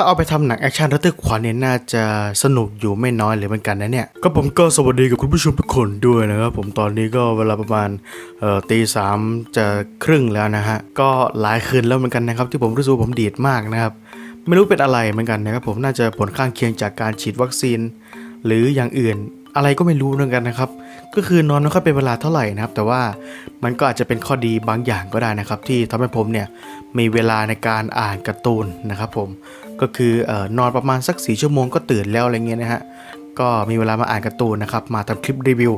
ถ้าเอาไปทำหนังแอคชั่นระทึกขวัญเนี่ยน่าจะสนุกอยู่ไม่น้อยเลยเหมือนกันนะเนี่ยก็ผมก็สวัสดีกับคุณผู้ชมทุกคนด้วยนะครับผมตอนนี้ก็เวลาประมาณเอ่อตีสามจะครึ่งแล้วนะฮะก็หลายคืนแล้วเหมือนกันนะครับที่ผมรู้สึกผมดีดมากนะครับไม่รู้เป็นอะไรเหมือนกันนะครับผมน่าจะผลข้างเคียงจากการฉีดวัคซีน หรืออย่างอื่น อะไรก็ไม่รู้เหมือนกันนะครับ ก็คือนอนไม่ค่อยเป็นเวลาเท่าไหร่นะครับ แต่ว่ามันก็อาจจะเป็นข้อดีบางอย่างก็ได้นะครับ ที่ทำให้ผมเนี่ยมีเวลาในการอ่านการ์ตูนนะครับผมก็คือออนอนประมาณสักสี่ชั่วโมงก็ตื่นแล้วอะไรเงี้ยนะฮะ ก็มีเวลามาอ่านการ์ตูนนะครับมาทำคลิปรีวิว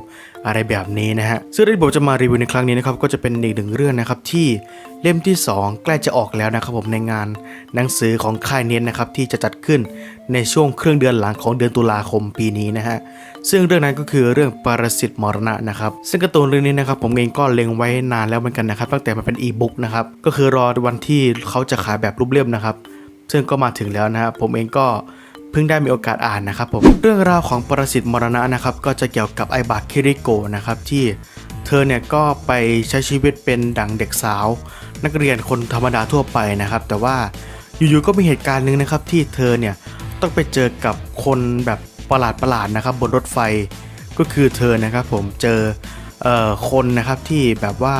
อะไรแบบนี้นะฮะซึ่งที่ผมจะมารีวิวในครั้งนี้นะครับก็จะเป็นอีกหนึ่งเรื่องนะครับที่เล่มที่ 2 ใกล้จะออกแล้วนะครับผมในงานหนังสือของค่ายเน้นนะครับที่จะจัดขึ้นในช่วงครึ่งเดือนหลังของเดือนตุลาคมปีนี้นะฮะซึ่งเรื่องนั้นก็คือเรื่องปรสิตมรณะนะครับซึ่งการ์ตูนเรื่องนี้นะครับผมเองก็เล็งไว้นานแล้วเหมือนกันนะครับตั้งแต่มันเป็นอีบุ๊กนะครับก็คือรอวันที่เขาจะขายแบบรูปเล่มนะครับซึ่งก็มาถึงแล้วนะครับผมเองก็ เพิ่งได้มีโอกาสอ่านนะครับผมเรื่องราวของปรสิตมรณะนะครับก็จะเกี่ยวกับไอบาคิริโกนะครับที่เธอเนี่ยก็ไปใช้ชีวิตเป็นดั่งเด็กสาว นักเรียนคนธรรมดาทั่วไปนะครับ แต่ว่าอยู่ๆก็มีเหตุการณ์หนึ่งนะครับที่เธอเนี่ยต้องไปเจอกับคนแบบประหลาดๆนะครับ บนรถไฟก็คือเธอนะครับผมเจอเออคนนะครับที่แบบว่า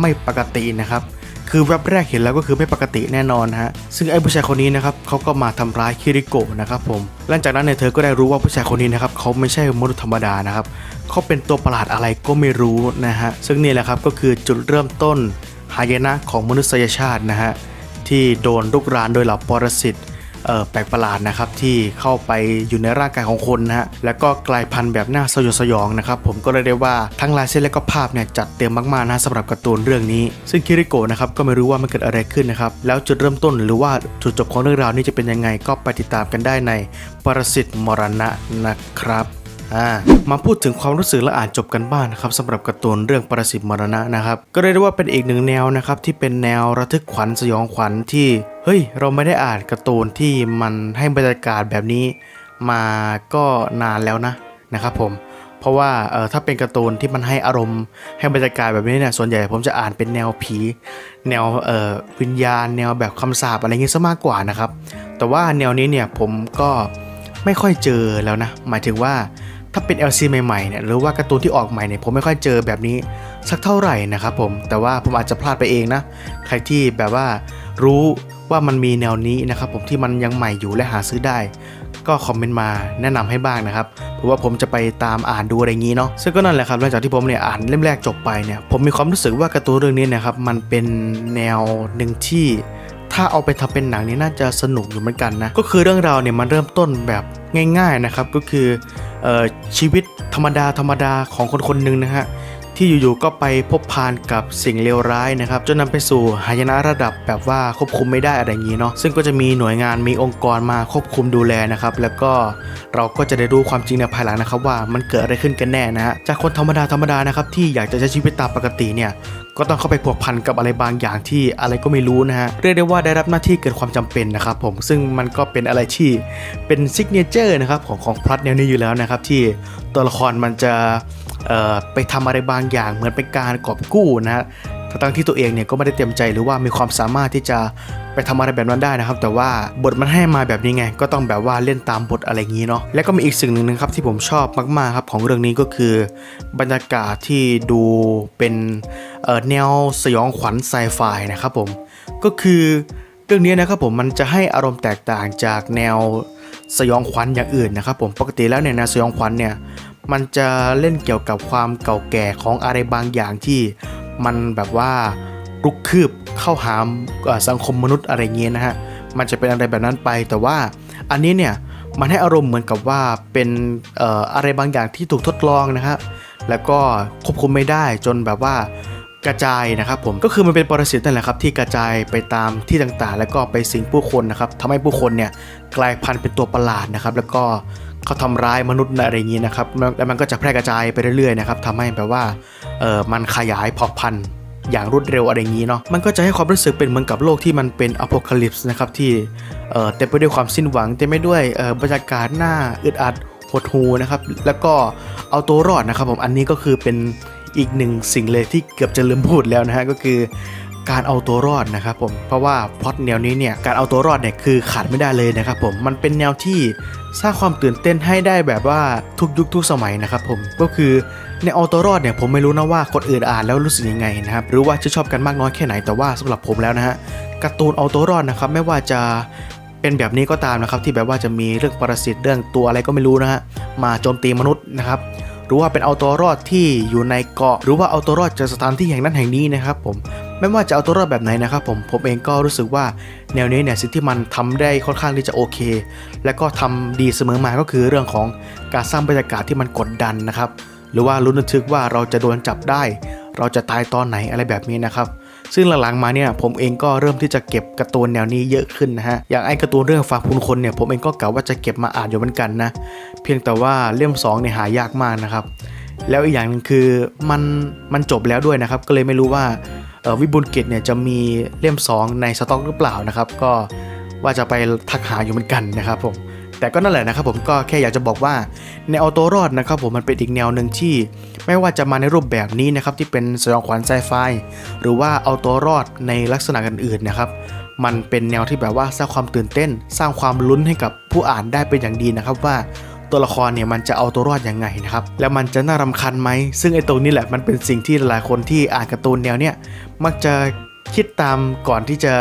ไม่ปกตินะครับ คือแวบแรกเห็นแล้วก็คือไม่ปกติแน่นอนฮะซึ่งไอ้ผู้ชายคนนี้นะครับเขาก็มาทำร้ายคิริโกะนะครับผมหลังจากนั้นเนี่ยเธอก็ได้รู้ว่าผู้ชายคนนี้นะครับเขาไม่ใช่มนุษย์ธรรมดานะครับเขาเป็นตัวประหลาดอะไรก็ไม่รู้นะฮะซึ่งนี่แหละครับก็คือจุดเริ่มต้นหายนะของมนุษยชาตินะฮะที่โดนลุกรานโดยเหล่าปรสิต แปลกประหลาดนะครับที่เข้าไปอยู่ในร่างกายของคนนะฮะแล้วก็กลายพันธุ์แบบน่าสยดสยองนะครับผมก็เลยได้ว่าทั้งลายเส้นและก็ภาพเนี่ยจัดเต็มมากๆนะสำหรับการ์ตูนเรื่องนี้ ซึ่งคิริโกะนะครับก็ไม่รู้ว่ามันเกิดอะไรขึ้นนะครับแล้วจุดเริ่มต้นหรือว่าจุดจบของเรื่องราวนี้จะเป็นยังไงก็ไปติดตามกันได้ในปรสิตมรณะนะครับ มาพูดถึงความรู้สึกและอ่านจบกันบ้างนะครับสำหรับการ์ตูนเรื่องปรสิตมรณะนะครับ ก็เรียกได้ว่าเป็นอีกหนึ่งแนวนะครับที่เป็นแนวระทึกขวัญสยองขวัญที่เฮ้ยเราไม่ได้อ่านการ์ตูนที่มันให้บรรยากาศแบบนี้ มาก็นานแล้วนะนะครับผมเพราะว่าเออถ้าเป็นการ์ตูนที่มันให้อารมณ์ให้บรรยากาศแบบนี้เนี่ยส่วนใหญ่ผมจะอ่านเป็นแนวผี แนวเอ่อวิญญาณ แนวแบบคำสาปอะไรเงี้ยซะมากกว่านะครับ แต่ว่าแนวนี้เนี่ยผมก็ไม่ค่อยเจอแล้วนะ หมายถึงว่า ถ้าเป็น LC ใหม่ๆเนี่ยหรือว่าการ์ตูนที่ออกใหม่เนี่ยผมไม่ค่อยเจอแบบนี้สักเท่าไหร่นะครับผมแต่ว่าผมอาจจะพลาดไปเองนะ ใครที่แบบว่ารู้ว่ามันมีแนวนี้นะครับผมที่มันยังใหม่อยู่และหาซื้อได้ ก็คอมเมนต์มาแนะนำให้บ้างนะครับเพราะว่าผมจะไปตามอ่านดูอะไรงนี้เนาะซึ่งก็นั่นแหละครับหลังจากที่ผมเนี่ยอ่านเล่มแรกจบไปเนี่ยผมมีความรู้สึกว่าการ์ตูนเรื่องนี้นะครับมันเป็นแนวหนึ่งที่ถ้าเอาไปทำเป็นหนังนี่น่าจะสนุกอยู่เหมือนกันนะก็คือเรื่องราวเนี่ยมันเริ่มต้นแบบง่าย ๆนะครับ ก็คือ ชีวิตธรรมดาธรรมดาของคนคนหนึ่งนะฮะ ที่อยู่ๆก็ไปพบพานกับสิ่งเลวร้ายนะครับจนนำไปสู่หายนะระดับแบบว่าควบคุมไม่ได้อะไรอย่างนี้เนาะซึ่งก็จะมีหน่วยงานมีองค์กรมาควบคุมดูแลนะครับแล้วก็เราก็จะได้รู้ความจริงในภายหลังนะครับว่ามันเกิดอะไรขึ้นกันแน่นะฮะจากคนธรรมดาธรรมดานะครับที่อยากจะใช้ชีวิตตามปกติเนี่ยก็ต้องเข้าไปผัวพันกับอะไรบางอย่างที่อะไรก็ไม่รู้นะฮะเรียกได้ว่าได้รับหน้าที่เกิดความจำเป็นนะครับผมซึ่งมันก็เป็นอะไรที่เป็นซิกเนเจอร์นะครับของของพล็อตแนวนี้อยู่แล้วนะครับที่ตัวละครมันจะ ไปทำอะไรบางอย่างเหมือนเป็นการกอบกู้นะฮะทั้งที่ตัวเองเนี่ยก็ไม่ได้เต็มใจหรือว่ามีความสามารถที่จะไปทำอะไรแบบนั้นได้นะครับ แต่ว่าบทมันให้มาแบบนี้ไง ก็ต้องแบบว่าเล่นตามบทอะไรอย่างนี้เนาะแล้วก็มีอีกสิ่งหนึ่งนะครับที่ผมชอบมากๆครับของเรื่องนี้ก็คือบรรยากาศที่ดูเป็นแนวสยองขวัญไซไฟนะครับผมก็คือเรื่องนี้นะครับผมมันจะให้อารมณ์แตกต่างจากแนวสยองขวัญอย่างอื่นนะครับผมปกติแล้วเนี่ยแนวสยองขวัญเนี่ย มันจะเล่นเกี่ยวกับความเก่าแก่ของอะไรบางอย่างที่มันแบบว่าลุกคืบเข้าหามสังคมมนุษย์อะไรเงี้ยนะฮะ มันจะเป็นอะไรแบบนั้นไป แต่ว่าอันนี้เนี่ยมันให้อารมณ์เหมือนกับว่าเป็นอะไรบางอย่างที่ถูกทดลองนะครับแล้วก็ควบคุมไม่ได้จนแบบว่า กระจายนะครับผมก็คือมันเป็นปรสิตนั่นแหละครับที่กระจายไปตามที่ต่างๆ แล้วก็ไปสิงผู้คนนะครับทำให้ผู้คนเนี่ยกลายพันธุ์เป็นตัวประหลาดนะครับ แล้วก็เขาทำร้ายมนุษย์อะไรอย่างนี้นะครับแล้วมันก็จะแพร่กระจายไปเรื่อยๆนะครับทำให้แบบว่าเออมันขยายเผ่าพันธุ์อย่างรวดเร็วอะไรอย่างนี้เนาะมันก็จะให้ความรู้สึกเป็นเหมือนกับโลกที่มันเป็นอ p o คลิปส์นะครับที่เออเต็มไปด้วยความสิ้นหวังเต็มไปด้วยเออบรรยากาศหน้าอึดอัดหดหูนะครับแล้วก็เอาตัวรอดนะครับผมอันนี้ก็คือเป็น อีกหนึ่งสิ่งเลยที่เกือบจะลืมพูดแล้วนะฮะก็คือการเอาตัวรอดนะครับผมเพราะว่าพล็อตแนวนี้เนี่ยการเอาตัวรอดเนี่ยคือขาดไม่ได้เลยนะครับผมมันเป็นแนวที่สร้างความตื่นเต้นให้ได้แบบว่าทุกยุคทุกสมัยนะครับผมก็คือในเอาตัวรอดเนี่ยผมไม่รู้นะว่าคนอื่นอ่านแล้วรู้สึกยังไงนะครับหรือว่าจะชอบกันมากน้อยแค่ไหนแต่ว่าสำหรับผมแล้วนะฮะการ์ตูนเอาตัวรอดนะครับไม่ว่าจะเป็นแบบนี้ก็ตามนะครับที่แบบว่าจะมีเรื่องปรสิตเรื่องตัวอะไรก็ไม่รู้นะฮะมาโจมตีมนุษย์นะครับ หรือว่าเป็นเอาตัวรอดที่อยู่ในเกาะ หรือว่าเอาตัวรอดจากสถานที่แห่งนั้นแห่งนี้นะครับผมไม่ว่าจะเอาตัวรอดแบบไหนนะครับผมผมเองก็รู้สึกว่าแนวนี้เนี่ยสิ่งที่มันทำได้ค่อนข้างที่จะโอเค และก็ทำดีเสมอมาก็คือเรื่องของการสร้างบรรยากาศที่มันกดดันนะครับหรือว่าลุ้นึกทึกว่าเราจะโดนจับได้ เราจะตายตอนไหนอะไรแบบนี้นะครับ ซึ่งหลังๆมาเนี่ยผมเองก็เริ่มที่จะเก็บการ์ตูนแนวนี้เยอะขึ้นนะฮะอย่างไอ้การ์ตูนเรื่องฝากคุณคนเนี่ยผมเองก็กะว่าจะเก็บมาอ่านอยู่เหมือนกันนะเพียงแต่ว่าเล่ม2เนี่ยหายากมากนะครับแล้วอีกอย่างหนึงคือมันมันจบแล้วด้วยนะครับ ก็เลยไม่รู้ว่าวิบูลย์กิจเนี่ยจะมีเล่ม 2 ในสต็อกหรือเปล่านะครับ ก็ว่าจะไปทักหาอยู่เหมือนกันนะครับผม แต่ก็นั่นแหละนะครับผมก็แค่อยากจะบอกว่าในเอาตัวรอดนะครับผมมันเป็นอีกแนวหนึ่งที่ ไม่ว่าจะมาในรูปแบบนี้นะครับที่เป็นสยองขวัญไซไฟหรือว่าเอาตัวรอดในลักษณะอื่นๆนะครับมันเป็นแนวที่แบบว่าสร้างความตื่นเต้น สร้างความลุ้นให้กับผู้อ่านได้เป็นอย่างดีนะครับว่าตัวละครเนี่ยมันจะเอาตัวรอดยังไงนะครับแล้วมันจะน่ารำคาญไหมซึ่งไอ้ตรงนี้แหละมันเป็นสิ่งที่หลายคนที่อ่านการ์ตูนแนวเนี้ยมักจะคิดตามก่อนที่จะ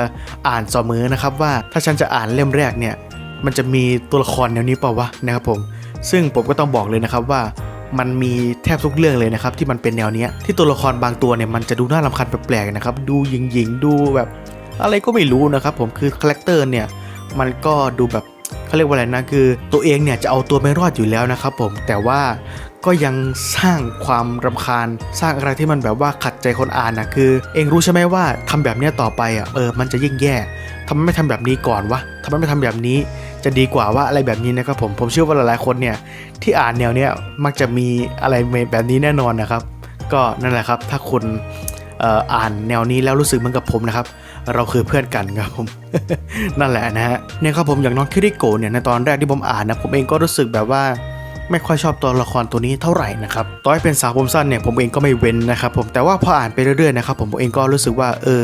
อ่านเสมอนะครับว่าถ้าฉันจะอ่านเล่มแรกเนี่ย มันจะมีตัวละครแนวนี้เปล่าวะนะครับผม ซึ่งผมก็ต้องบอกเลยนะครับว่ามันมีแทบทุกเรื่องเลยนะครับที่มันเป็นแนวเนี้ยที่ตัวละครบางตัวเนี่ยมันจะดูน่ารำคาญแปลกๆนะครับดูหยิงๆดูแบบ อะไรก็ไม่รู้นะครับผมคือคาแรคเตอร์เนี่ยมันก็ดูแบบเขาเรียกว่าอะไรนะคือตัวเองเนี่ยจะเอาตัวไม่รอดอยู่แล้วนะครับผมแต่ว่าก็ยังสร้างความรำคาญสร้างอะไรที่มันแบบว่าขัดใจคนอ่านนะคือ เองรู้ใช่ไหมว่าทำแบบเนี้ยต่อไปอะเออมันจะยิ่งแย่ทำไมไม่ทำแบบนี้ก่อนวะทำไมไม่ทำแบบนี้ จะดีกว่าว่าอะไรแบบนี้นะครับผมผมเชื่อว่าหลายๆคนเนี่ยที่อ่านแนวเนี้ยมักจะมีอะไรแบบนี้แน่นอนนะครับ ก็นั่นแหละครับ ถ้าคุณอ่ออ่านแนวนี้แล้วรู้สึกเหมือนกับผมนะครับ เราคือเพื่อนกันครับผม นั่นแหละนะฮะเนี่ยครับผมอย่างน้องคิริโกเนี่ยในตอนแรกที่ผมอ่านนะผมเองก็รู้สึกแบบว่าไม่ค่อยชอบตัวละครตัวนี้เท่าไหร่นะครับต่อให้เป็นสาวผมสั้นเนี่ยผมเองก็ไม่เว้นนะครับผมแต่ว่าพออ่านไปเรื่อยๆนะครับผมผมเองก็รู้สึกว่าเออ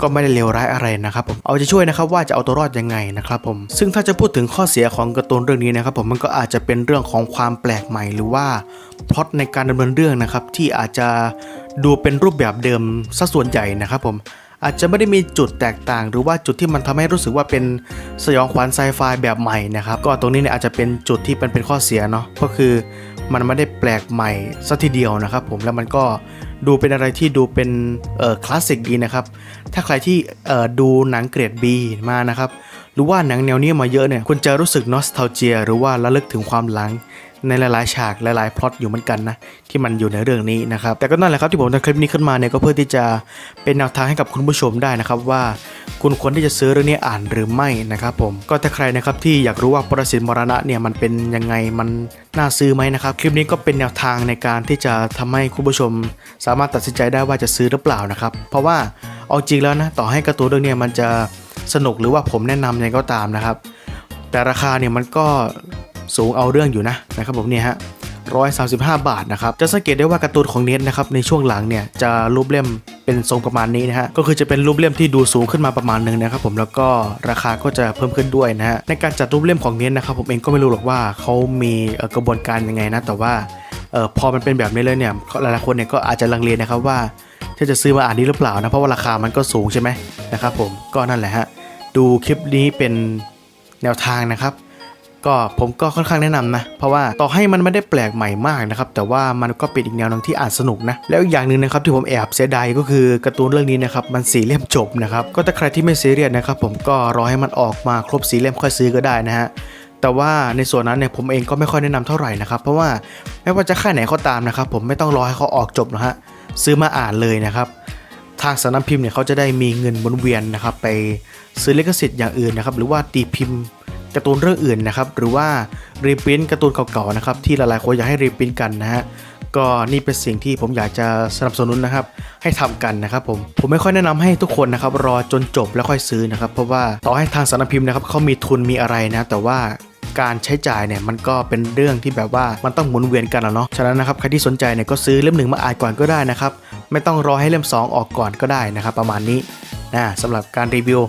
ก็ไม่ได้เลวร้ายอะไรนะครับผมเอาจะช่วยนะครับว่าจะเอาตัวรอดยังไงนะครับผมซึ่งถ้าจะพูดถึงข้อเสียของการ์ตูนเรื่องนี้นะครับผมมันก็อาจจะเป็นเรื่องของความแปลกใหม่หรือว่าพล็อตในการดำเนินเรื่องนะครับที่อาจจะดูเป็นรูปแบบเดิมซะส่วนใหญ่นะครับผมอาจจะไม่ได้มีจุดแตกต่าง หรือว่าจุดที่มันทำให้รู้สึกว่าเป็นสยองขวัญไซไฟแบบใหม่นะครับก็ตรงนี้เนี่ยอาจจะเป็นจุดที่เป็นเป็นข้อเสียเนาะก็คือ มันไม่ได้แปลกใหม่ซะทีเดียวนะครับผมแล้วมันก็ดูเป็นอะไรที่ดูเป็นคลาสสิกดีนะครับ ถ้าใครที่ดูหนังเกรด B มานะครับหรือว่าหนังแนวนี้มาเยอะเนี่ยคุณจะรู้สึกนอสเทาเจีย หรือว่าระลึกถึงความหลัง ในหลายๆ ฉากหลายๆพล็อตอยู่เหมือนกันนะที่มันอยู่ในเรื่องนี้นะครับแต่ก็นั่นแหละครับที่ผมทำคลิปนี้ขึ้นมาเนี่ยก็เพื่อที่จะเป็นแนวทางให้กับคุณผู้ชมได้นะครับว่า คุณควรที่จะซื้อเรื่องนี้อ่านหรือไม่นะครับผมก็ถ้าใครนะครับที่อยากรู้ว่าปรสิตมรณะเนี่ยมันเป็นยังไงมันน่าซื้อไหมนะครับคลิปนี้ก็เป็นแนวทางในการที่จะทำให้คุณผู้ชม สามารถตัดสินใจได้ว่าจะซื้อหรือเปล่านะครับเพราะว่าเอาจริงแล้วนะต่อให้กร์ตูนเรื่องเนี้มันจะสนุกหรือว่าผมแนะนำยังไงก็ตามนะครับ แต่ราคาเนี่ยมันก็ สูงเอาเรื่องอยู่นะนะครับผมเนี่ยฮะ135 บาทนะครับ จะสังเกตได้ว่าการ์ตูนของเน็ตนะครับในช่วงหลังเนี่ยจะรูปเล่มเป็นทรงประมาณนี้นะฮะ ก็คือจะเป็นรูปเล่มที่ดูสูงขึ้นมาประมาณหนึงนะครับผม แล้วก็ราคาก็จะเพิ่มขึ้นด้วยนะฮะ ในการจัดรูปเล่มของเน็ตนะครับผมเองก็ไม่รู้หรอกว่าเขามีกระบวนการยังไงนะ แต่ว่าออพอมันเป็นแบบนี้เลยเนี่ยหลายๆคนเนี่ยก็อาจจะลังเลนะครับว่าที่จะซื้อมาอ่านนี้หรือเปล่านะ เพราะว่าราคามันก็สูงใช่ไหมนะครับผม ก็นั่นแหละฮะ ดูคลิปนี้เป็นแนวทางนะครับ ก็ผมก็ค่อนข้างแนะนำนะ เพราะว่าต่อให้มันไม่ได้แปลกใหม่มากนะครับ แต่ว่ามันก็เป็นอีกแนวหนึงที่อ่านสนุกนะ แล้วอีกอย่างหนึ่งนะครับที่ผมแอบเสียดายก็คือการ์ตูนเรื่องนี้นะครับมันสีเล่มจบนะครับ ก็ถ้าใครที่ไม่ซีเรียสนะครับผมก็รอให้มันออกมาครบสีเล่มค่อยซื้อก็ได้นะฮะแต่ว่าในส่วนนั้นเนี่ยผมเองก็ไม่ค่อยแนะนำเท่าไหร่นะครับ เพราะว่าไม่ว่าจะค่ายไหนก็ตามนะครับ ผมไม่ต้องรอให้เขาออกจบนะฮะซื้อมาอ่านเลยนะครับ ทางสำนักพิมพ์เนี่ยเขาจะได้มีเงินหมุนเวียนนะครับ ไปซื้อลิขสิทธิ์อย่างอื่นนะครับ หรือว่าตีพิมพ์ การ์ตูนเรื่องอื่นนะครับ หรือว่ารีพิมพ์การ์ตูนเก่าๆนะครับที่หลายๆคนอยากให้รีพิมพ์กันนะฮะก็นี่เป็นสิ่งที่ผมอยากจะสนับสนุนนะครับ ให้ทำกันนะครับผมผมไม่ค่อยแนะนำให้ทุกคนนะครับรอจนจบแล้วค่อยซื้อนะครับ เพราะว่าต่อให้ทางสำนักพิมพ์นะครับเขามีทุนมีอะไรนะ แต่ว่าการใช้จ่ายเนี่ยมันก็เป็นเรื่องที่แบบว่ามันต้องหมุนเวียนกันแล้วเนาะฉะนั้นนะครับใครที่สนใจเนี่ยก็ซื้อเล่มหนึ่งมาอ่านก่อนก็ได้นะครับ ไม่ต้องรอให้เล่ม 2 ออกก่อนก็ได้นะครับ ประมาณนี้ นะสำหรับการรีวิว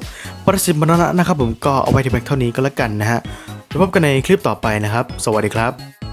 ปรสิตมรณะนะครับผมก็เอาไว้ที่เพียงเท่านี้ก็แล้วกันนะฮะไว้พบกันในคลิปต่อไปนะครับ สวัสดีครับ